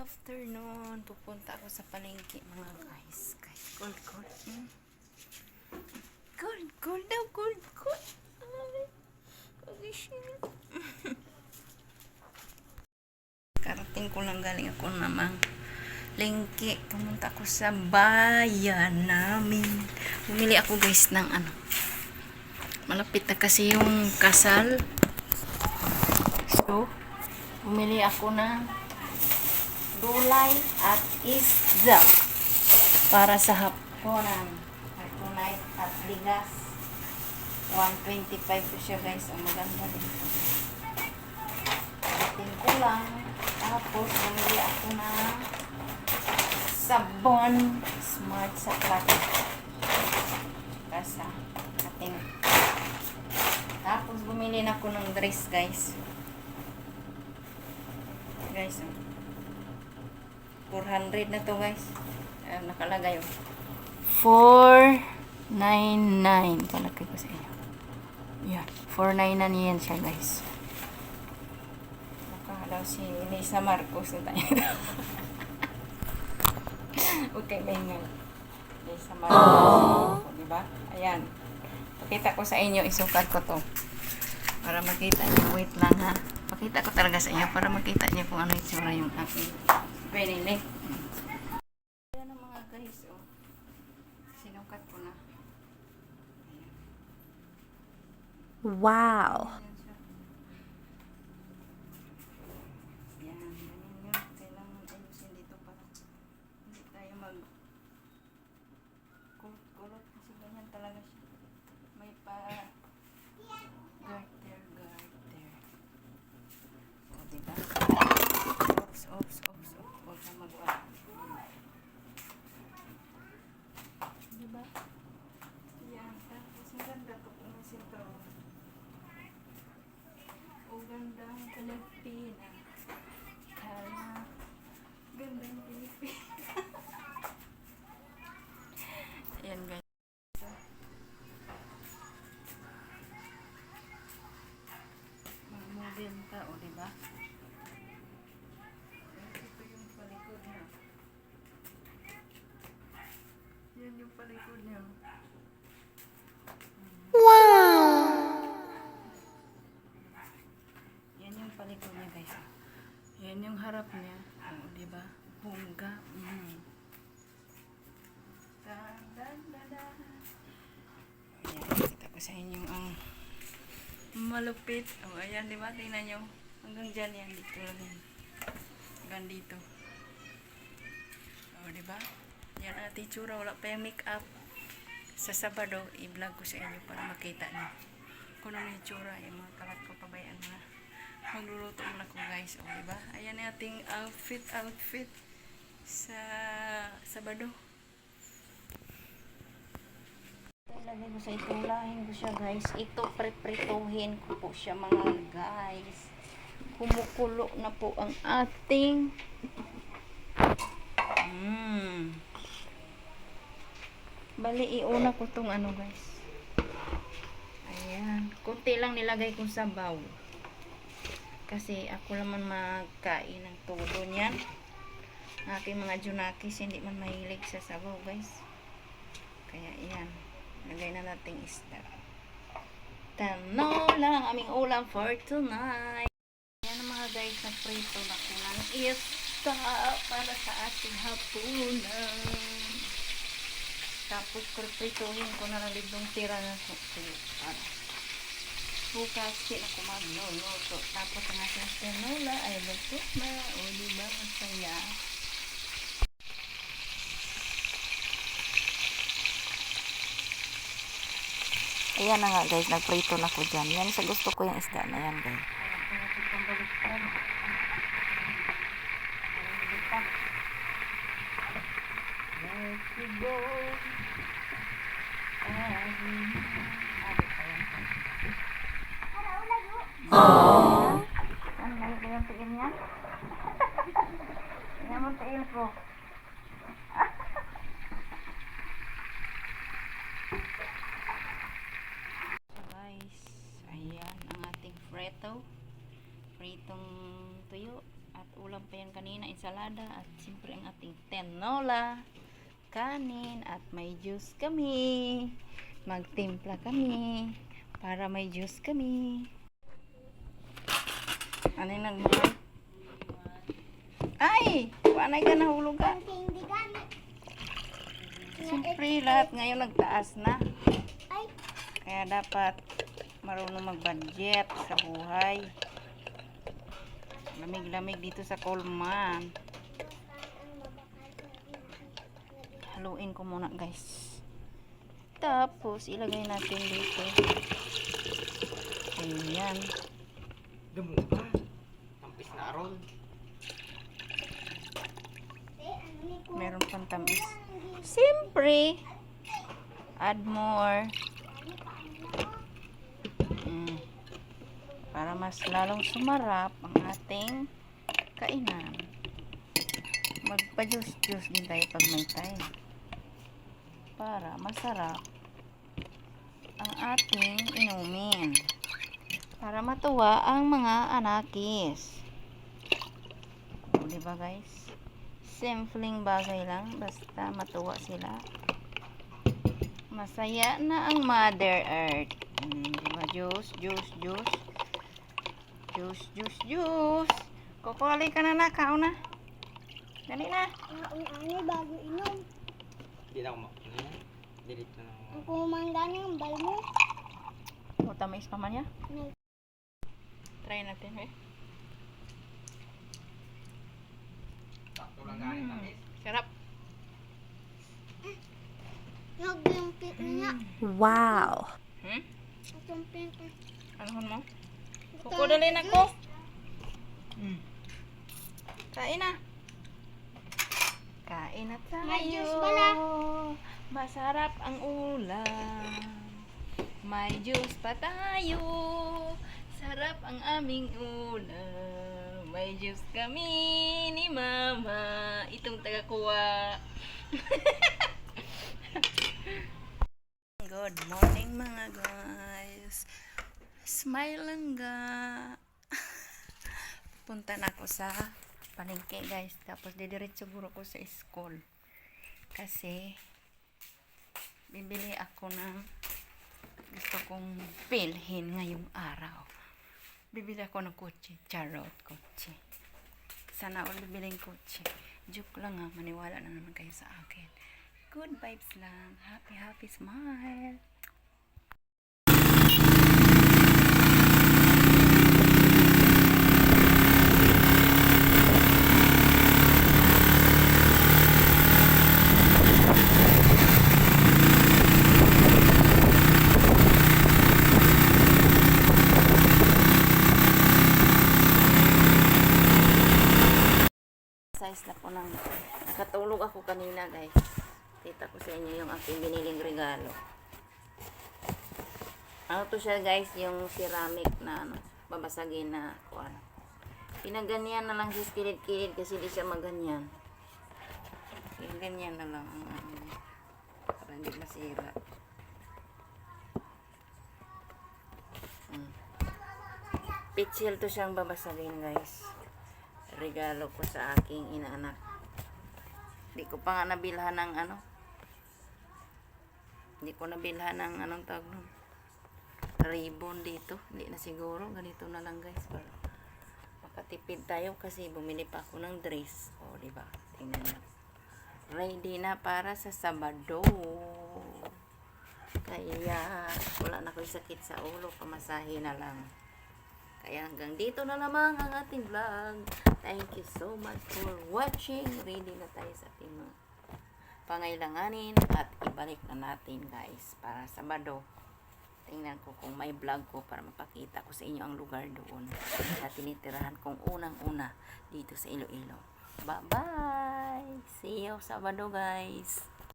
afternoon. Pupunta ako sa palengke mga guys. Guys, cold, cold. Hmm? Cold, cold daw. Ay, pagising. Karating ko lang galing ako namang lengke. Pumunta ako sa bayan namin. Bumili ako guys ng ano. Malapit na kasi yung kasal. So, bumili ako ng gulay at isda para sa hapunan. Hapunay at ligas. 125 po siya guys. Ang maganda din. Atin ko lang. Tapos, bumili ako ng sabon smart sa plato. Kasa ating tapos bumili na ako ng dress guys. Guys, oh. 400 na to guys. Uh, nakalagay oh. 499 palagay ko sa inyo. Yan, 499 yan siya guys. Nakahalaw si Lisa Marcos na tayo. okay, mahingal. Lisa Marcos. Oh. Diba? Ayan. Pakita ko sa inyo, isukat ko to. Para makita niyo. Wait lang ha. Pakita ko talaga sa inyo para makita niyo kung ano itsura yung aking pinili. Ayan ang mga guys, oh. Sinukat ko na. Wow. Ayan ganyan yun. Kailangan ayusin dito para hindi tayo mag kulot-kulot kasi ganyan talaga siya. May pa garter, garter. O, diba? Oops, oops, oops, oops. Huwag na mag Diba? Yan. Tapos ang ganda to kung may sintro. O ganda ang Pilipina. Kala. Ganda ang Pilipina. Ayan guys. O diba? Ito yung palikod niya. Yan yung palikod niya. Yan yung palikod niya guys. Yan yung harap niya. O, di ba? Bongga. Mm. Da, da, da, da. Ayan, kita ko sa inyo ang malupit. O, ayan, di ba? Tingnan nyo. Hanggang dyan yan. Dito lang yan. Hanggang dito. O, di ba? Yan ang ating tsura. Wala pa yung make-up. Sa Sabado, i-vlog ko sa inyo para makita nyo kung ano yung tsura. Yung mga kalat ko pabayaan na. Magluluto muna ko guys. O, diba? Ayan yung ating outfit, outfit sa Sabado. Ilagay ko sa itulahin ko siya guys. Ito preprituhin ko po siya mga guys. Kumukulo na po ang ating mm. Bali, iuna ko tong ano guys. Ayan. Kunti lang nilagay kong sabaw. Kasi ako naman magkain ng todo niyan. Aking mga junakis hindi man mahilig sa sabaw guys. Kaya iyan. Lagay na natin isda. Tano lang ang aming ulam for tonight. Ang guys na ko ng isda para sa ating hapunan. Tapos prituhin ko na lang libong tira na suko. Para bukas din ako magluluto. Tapos ang ating tinola ay luto na. O diba masaya? Ayan na nga guys, nagprito na ko dyan. Yan sa gusto ko yung isda na yan guys. Ayan, kung itong baliktad. Ayan, baliktad. Let's go. Aww. Ano na yung tingin niya? Tingnan mo tingin ko. Guys, ayan ang ating freto. Pritong tuyo. At ulam pa yan kanina. ensalada at siyempre ang ating tenola, kanin at may juice kami. Magtimpla kami para may juice kami. Ano yung nagmahal? Ay! Panay ka nahulog ka. Siyempre, lahat ngayon nagtaas na. Ay, Kaya dapat marunong mag-budget sa buhay. Lamig-lamig dito sa Coleman. Haluin ko muna guys. Tapos, ilagay natin dito. Ayan. Damo ka. Tampis na ko? Meron pang tamis. Siyempre, add more. Mm. Para mas lalong sumarap ang ating kainan. Magpa-juice-juice din tayo pag may time. Para masarap ang ating inumin. Para matuwa ang mga anakis. O, diba guys? simpleng bagay lang basta matuwa sila masaya na ang mother earth mm, diba juice juice juice juice juice juice kukuli ka na na kao na dali na Ang ani bago inom. Hindi na ako ma... Ano yan? Delete na lang ako. Ang kumangga ng bal mo. o tamis pa man ya Nay- try natin eh Sakto lang galing tamis. sarap Naglumpit niya. Wow! hmm? Naglumpit niya. Anong mo? Kukudalin ako. Mm. Kain na. Kain na tayo. May juice pala. Masarap ang ulam. May juice pa tayo. Sarap ang aming ulam. May juice kami ni Mama. Itong taga-kuwa. Good morning mga guys. Smile lang ga. Punta na ako sa palengke guys. Tapos didiretso siguro ko sa school. Kasi bibili ako ng gusto kong pilhin ngayong araw. Bibili ako ng kotse. Charot kotse. Sana all bibiling kotse. Joke lang ha. Maniwala na naman kayo sa akin. Good vibes lang. Happy, happy smile. Size na po ng nakatulog ako kanina guys. Kita ko sa inyo yung aking biniling regalo. Ano to siya guys? Yung ceramic na ano, babasagin na kuan pinaganyan na lang siya kilid-kilid kasi di siya maganyan. Yung na lang ang ano para hindi masira. Hmm. pitsil to siyang babasagin guys regalo ko sa aking inaanak. Hindi ko pa nga nabilhan ng ano. Hindi ko nabilhan ng anong tawag nun. Ribbon dito. Hindi na siguro. Ganito na lang guys. Para makatipid tayo kasi bumili pa ako ng dress. O, di ba? Tingnan nyo. Ready na para sa Sabado. Kaya, wala na ko sakit sa ulo. Pamasahe na lang. Kaya hanggang dito na lamang ang ating vlog. Thank you so much for watching. Ready na tayo sa ating mga pangailanganin at ibalik na natin guys para Sabado. Tingnan ko kung may vlog ko para mapakita ko sa inyo ang lugar doon na tinitirahan kong unang-una dito sa Iloilo. Bye-bye! See you Sabado guys!